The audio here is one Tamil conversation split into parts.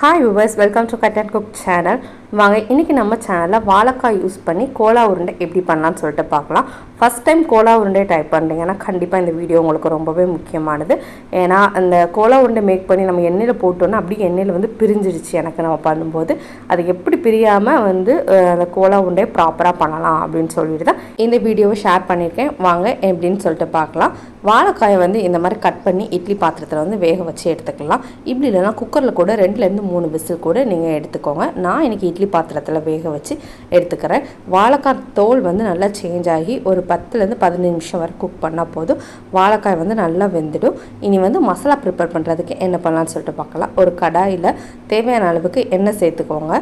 Hi viewers welcome to cut and cook channel வாங்க இன்றைக்கி நம்ம சேனலில் வாழைக்காய் யூஸ் பண்ணி கோலா உருண்டை எப்படி பண்ணலாம்னு சொல்லிட்டு பார்க்கலாம். ஃபஸ்ட் டைம் கோலா உருண்டை டைப் பண்ணுறீங்கன்னா கண்டிப்பாக இந்த வீடியோ உங்களுக்கு ரொம்பவே முக்கியமானது. ஏன்னா அந்த கோலா உருண்டை மேக் பண்ணி நம்ம எண்ணெயில் போட்டோன்னா அப்படியே எண்ணெயில் வந்து பிரிஞ்சிருச்சு எனக்கு நம்ம பண்ணும்போது. அது எப்படி பிரியாமல் வந்து அந்த கோலா உருண்டையை ப்ராப்பராக பண்ணலாம் அப்படின்னு சொல்லிட்டு தான் இந்த வீடியோவை ஷேர் பண்ணியிருக்கேன். வாங்க எப்படின்னு சொல்லிட்டு பார்க்கலாம். வாழைக்காயை வந்து இந்த மாதிரி கட் பண்ணி இட்லி பாத்திரத்தில் வந்து வேக வச்சு எடுத்துக்கலாம். இப்படி இல்லைன்னா குக்கரில் கூட ரெண்டுலேருந்து மூணு விசில் கூட நீங்கள் எடுத்துக்கோங்க. நான் இன்றைக்கி இட்லி பாத்திரத்தில் வேக வச்சு எடுத்துக்கிறேன். வாழைக்காய் தோல் வந்து நல்லா சேஞ்ச் ஆகி ஒரு பத்துலேருந்து பதினஞ்சு நிமிஷம் வரை குக் பண்ணால் போதும். வாழைக்காய் வந்து நல்லா வெந்துடும். இனி வந்து மசாலா ப்ரிப்பேர் பண்ணுறதுக்கு என்ன பண்ணலான்னு சொல்லிட்டு பார்க்கலாம். ஒரு கடாயில் தேவையான அளவுக்கு எண்ணெய் சேர்த்துக்கோங்க.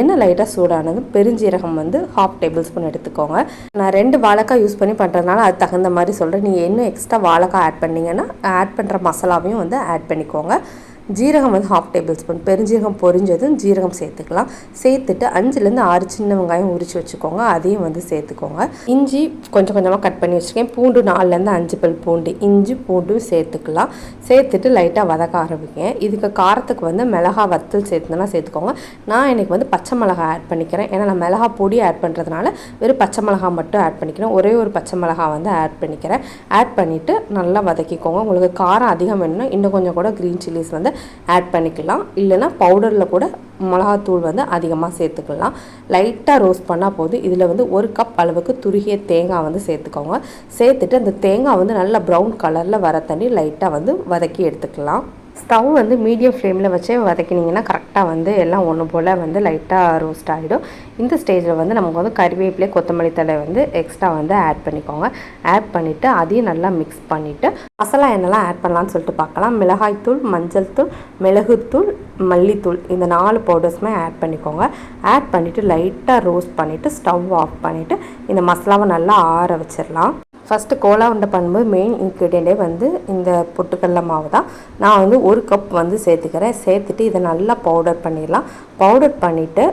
எண்ணெய் லைட்டாக சூடானதும் பெருஞ்சீரகம் வந்து ஹாஃப் டேபிள் ஸ்பூன் எடுத்துக்கோங்க. நான் ரெண்டு வாழைக்காய் யூஸ் பண்ணி பண்ணுறதுனால அது தகுந்த மாதிரி சொல்கிறேன் நீங்கள் இன்னும் எக்ஸ்ட்ரா வாழைக்காய் ஆட் பண்ணிங்கன்னா ஆட் பண்ணுற மசாலாவையும் வந்து ஆட் பண்ணிக்கோங்க. ஜீரகம் வந்து ஹாஃப் டேபிள் ஸ்பூன் பெருஞ்சீரகம் பொரிஞ்சதும் ஜீரகம் சேர்த்துக்கலாம். சேர்த்துட்டு அஞ்சுலேருந்து ஆறு சின்ன வெங்காயம் உரிச்சு வச்சுக்கோங்க. அதையும் வந்து சேர்த்துக்கோங்க. இஞ்சி கொஞ்சம் கொஞ்சமாக கட் பண்ணி வச்சுருக்கேன். பூண்டு நாலுலேருந்து அஞ்சு பல் பூண்டு. இஞ்சி பூண்டும் சேர்த்துக்கலாம். சேர்த்துட்டு லைட்டாக வதக்க ஆரம்பிங்க. இதுக்கு காரத்துக்கு வந்து மிளகா வத்தல் சேர்த்துனா சேர்த்துக்கோங்க. நான் எனக்கு வந்து பச்சை மிளகா ஆட் பண்ணிக்கிறேன். ஏன்னா நான் மிளகா பொடி ஆட் பண்ணுறதுனால வெறும் பச்சை மிளகா மட்டும் ஆட் பண்ணிக்கிறேன். ஒரே ஒரு பச்சை மிளகா வந்து ஆட் பண்ணிக்கிறேன். ஆட் பண்ணிவிட்டு நல்லா வதக்கிக்கோங்க. உங்களுக்கு காரம் அதிகம் வேணும்னா இன்னும் கொஞ்சம் கூட க்ரீன் சில்லிஸ் வந்து ஆட் பண்ணிக்கலாம். இல்லைன்னா பவுடரில் கூட மிளகாத்தூள் வந்து அதிகமாக சேர்த்துக்கலாம். லைட்டாக ரோஸ்ட் பண்ணால் போதும். இதில் வந்து ஒரு கப் அளவுக்கு துருகிய தேங்காய் வந்து சேர்த்துக்கோங்க. சேர்த்துட்டு அந்த தேங்காய் வந்து நல்லா ப்ரௌன் கலரில் வர தண்ணி லைட்டாக வந்து வதக்கி எடுத்துக்கலாம். ஸ்டவ் வந்து மீடியம் ஃப்ளேமில் வச்சு வதக்கினீங்கன்னா கரெக்டாக வந்து எல்லாம் ஒன்று போல் வந்து லைட்டாக ரோஸ்ட் ஆகிடும். இந்த ஸ்டேஜில் வந்து நமக்கு வந்து கறிவேப்பிலே கொத்தமல்லி தழை வந்து எக்ஸ்ட்ரா வந்து ஆட் பண்ணிக்கோங்க. ஆட் பண்ணிவிட்டு அதையும் நல்லா மிக்ஸ் பண்ணிவிட்டு மசாலா என்னெல்லாம் ஆட் பண்ணலான்னு சொல்லிட்டு பார்க்கலாம். மிளகாய்த்தூள் மஞ்சள் தூள் மிளகுத்தூள் மல்லித்தூள் இந்த நாலு பவுடர்ஸுமே ஆட் பண்ணிக்கோங்க. ஆட் பண்ணிவிட்டு லைட்டாக ரோஸ்ட் பண்ணிவிட்டு ஸ்டவ் ஆஃப் பண்ணிவிட்டு இந்த மசாலாவை நல்லா ஆற வச்சிடலாம். ஃபஸ்ட்டு கோலா உருண்டை பண்ணும்போது மெயின் இன்க்ரீடியண்ட்டே வந்து இந்த பொட்டுக்கடல மாவு தான். நான் வந்து ஒரு கப் வந்து சேர்த்துக்கிறேன். சேர்த்துட்டு இதை நல்லா பவுடர் பண்ணிடலாம். பவுடர் பண்ணிவிட்டு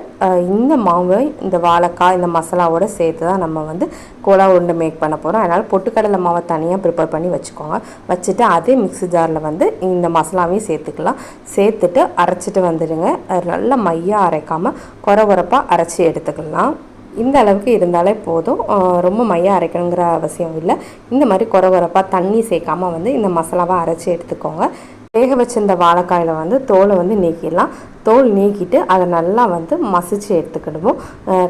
இந்த மாவை இந்த வாழைக்காய் இந்த மசாலாவோடு சேர்த்து தான் நம்ம வந்து கோலா உருண்டை மேக் பண்ண போகிறோம் அதனால் பொட்டுக்கடலை மாவை தனியாக ப்ரிப்பேர் பண்ணி வச்சுக்கோங்க. வச்சுட்டு அதே மிக்ஸி ஜாரில் வந்து இந்த மசாலாவையும் சேர்த்துக்கலாம். சேர்த்துட்டு அரைச்சிட்டு வந்துடுங்க. அது நல்லா மையாக அரைக்காமல் குறை குறைப்பாக அரைச்சி எடுத்துக்கலாம். இந்த அளவுக்கு இருந்தாலே போதும். ஆஹ் ரொம்ப மையம் அரைக்கணுங்கிற அவசியம் இல்லை. இந்த மாதிரி குறை குறைப்பாக தண்ணி சேர்க்காம வந்து இந்த மசாலாவை அரைச்சி எடுத்துக்கோங்க. வேக வச்சிருந்த வாழைக்காயில் வந்து தோலை வந்து நீக்கிடலாம். தோல் நீக்கிட்டு அதை நல்லா வந்து மசிச்சு எடுத்துக்கிடுவோம்.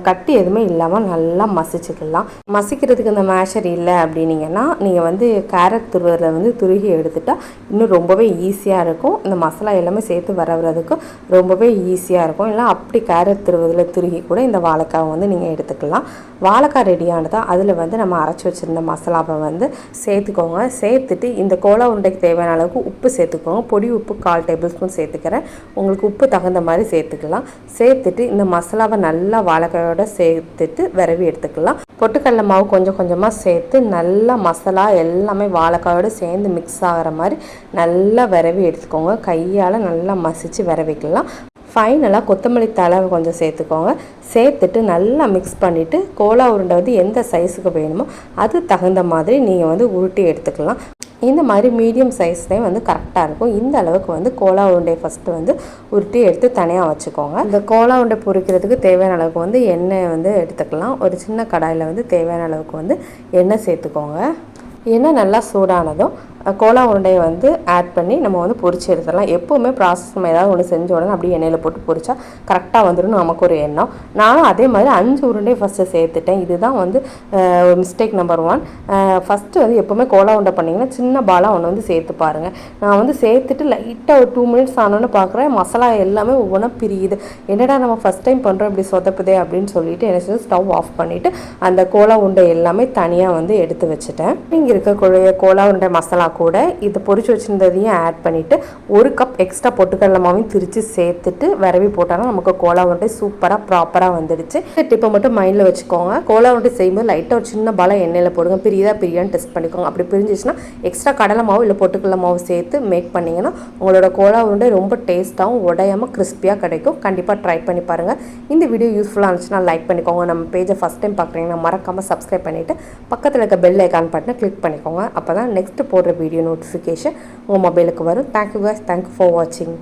கட்டி எதுவுமே இல்லாமல் நல்லா மசிச்சுக்கலாம். மசிக்கிறதுக்கு இந்த மேஷர் இல்லை அப்படின்னீங்கன்னா நீங்கள் வந்து கேரட் துருவதில் வந்து துருகி எடுத்துட்டால் இன்னும் ரொம்பவே ஈஸியாக இருக்கும். இந்த மசாலா எல்லாமே சேர்த்து வரவுறதுக்கு ரொம்பவே ஈஸியாக இருக்கும். இல்லை அப்படி கேரட் துருவதில் துருகி கூட இந்த வாழைக்காவை வந்து நீங்கள் எடுத்துக்கலாம். வாழைக்காய் ரெடியானதா அதில் வந்து நம்ம அரைச்சி வச்சுருந்த மசாலாவை வந்து சேர்த்துக்கோங்க. சேர்த்துட்டு இந்த கோலா உருண்டைக்கு தேவையான அளவுக்கு உப்பு சேர்த்துக்கோங்க. பொடி உப்பு கால் டேபிள் ஸ்பூன் சேர்த்துக்கிறேன். உங்களுக்கு உப்பு தகுந்த மாதிரி சேர்த்துக்கலாம். சேர்த்துட்டு இந்த மசாலாவை நல்லா வாழைக்காயோட சேர்த்துட்டு விரவி எடுத்துக்கலாம். பொட்டுக்கடல மாவு கொஞ்சம் கொஞ்சமாக சேர்த்து நல்லா மசாலா எல்லாமே வாழைக்காயோட சேர்ந்து மிக்ஸ் ஆகிற மாதிரி நல்லா விரவி எடுத்துக்கோங்க. கையால் நல்லா மசிச்சு விரவிக்கலாம். ஃபைனலாக கொத்தமல்லி தழை கொஞ்சம் சேர்த்துக்கோங்க. சேர்த்துட்டு நல்லா மிக்ஸ் பண்ணிவிட்டு கோலா உருண்டை வந்து எந்த சைஸுக்கு வேணுமோ அது தகுந்த மாதிரி நீங்கள் வந்து உருட்டி எடுத்துக்கலாம். இந்த மாதிரி மீடியம் சைஸ்லேயும் வந்து கரெக்டாக இருக்கும். இந்த அளவுக்கு வந்து கோலா உருண்டை ஃபஸ்ட்டு வந்து உருட்டி எடுத்து தனியாக வச்சுக்கோங்க. இந்த கோலா உருண்டை பொரிக்கிறதுக்கு தேவையான அளவுக்கு வந்து எண்ணெய் வந்து எடுத்துக்கலாம். ஒரு சின்ன கடாயில் வந்து தேவையான அளவுக்கு வந்து எண்ணெய் சேர்த்துக்கோங்க. எண்ணெய் நல்லா சூடானதும் கோலா உருண்டையை வந்து ஆட் பண்ணி நம்ம வந்து பொறிச்சு எடுத்துடலாம். எப்போவுமே ப்ராசஸ் நம்ம ஏதாவது ஒன்று செஞ்ச உடனே அப்படியே எண்ணெயில் போட்டு பொறிச்சா கரெக்டாக வந்துடும் நமக்கு ஒரு எண்ணம். நானும் அதே மாதிரி அஞ்சு உருண்டை ஃபஸ்ட்டு சேர்த்துட்டேன். இதுதான் வந்து மிஸ்டேக் நம்பர் ஒன் ஃபஸ்ட்டு வந்து எப்போவுமே கோலா உருண்டை பண்ணிங்கன்னா சின்ன பாலாக ஒன்று வந்து சேர்த்து பாருங்கள் நான் வந்து சேர்த்துட்டு லைட்டாக ஒரு டூ மினிட்ஸ் ஆனோன்னு பார்க்குறேன் மசாலா எல்லாமே ஒவ்வொன்றா பிரியுது. என்னடா நம்ம ஃபஸ்ட் டைம் பண்ணுறோம் இப்படி சொதப்புதே அப்படின்னு சொல்லிட்டு என்ன செஞ்சு ஸ்டவ் ஆஃப் பண்ணிவிட்டு அந்த கோலா உருண்டை எல்லாமே தனியாக வந்து எடுத்து வச்சுட்டேன். இங்கே இருக்கக்கூடிய கோலா உருண்டை மசாலா கூட இதை பொறிச்சு வச்சுருந்ததையும் ஆட் பண்ணிவிட்டு ஒரு கப் எக்ஸ்ட்ரா பொட்டுக்கடலை மாவையும் திரித்து சேர்த்துட்டு விரவி போட்டாலும் நமக்கு கோலா உருண்டை சூப்பராக ப்ராப்பராக வந்துடுச்சு. டிப்பை மட்டும் மைண்டில் வச்சுக்கோங்க. கோலா உருண்டை செய்யும்போது லைட்டாக ஒரு சின்ன பல எண்ணெயில் போடுங்க. பிரியுதா பிரியான்னு டெஸ்ட் பண்ணிக்கோங்க. அப்படி பிரிஞ்சிச்சுன்னா எக்ஸ்ட்ரா கடலை மாவு இல்லை பொட்டுக்கடலை மாவு சேர்த்து மேக் பண்ணிங்கன்னா உங்களோட கோலா உருண்டை ரொம்ப டேஸ்ட்டாகவும் உடையாமல் கிறிஸ்பியாக கிடைக்கும். கண்டிப்பாக ட்ரை பண்ணி பாருங்கள் இந்த வீடியோ யூஸ்ஃபுல்லாக இருந்துச்சுன்னா லைக் பண்ணிக்கோங்க. நம்ம பேஜை ஃபஸ்ட் டைம் பார்க்குறீங்கன்னா மறக்காமல் சப்ஸ்கிரைப் பண்ணிவிட்டு பக்கத்தில் இருக்க பெல் ஐக்கான் பட்டனை கிளிக் பண்ணிக்கோங்க. அப்போ தான் நெக்ஸ்ட் போடுற வீடியோ நோட்டிஃபிகேஷன் உங்கள் மொபைலுக்கு வரும். Thank you guys. தேங்க்யூ ஃபார் வாட்சிங்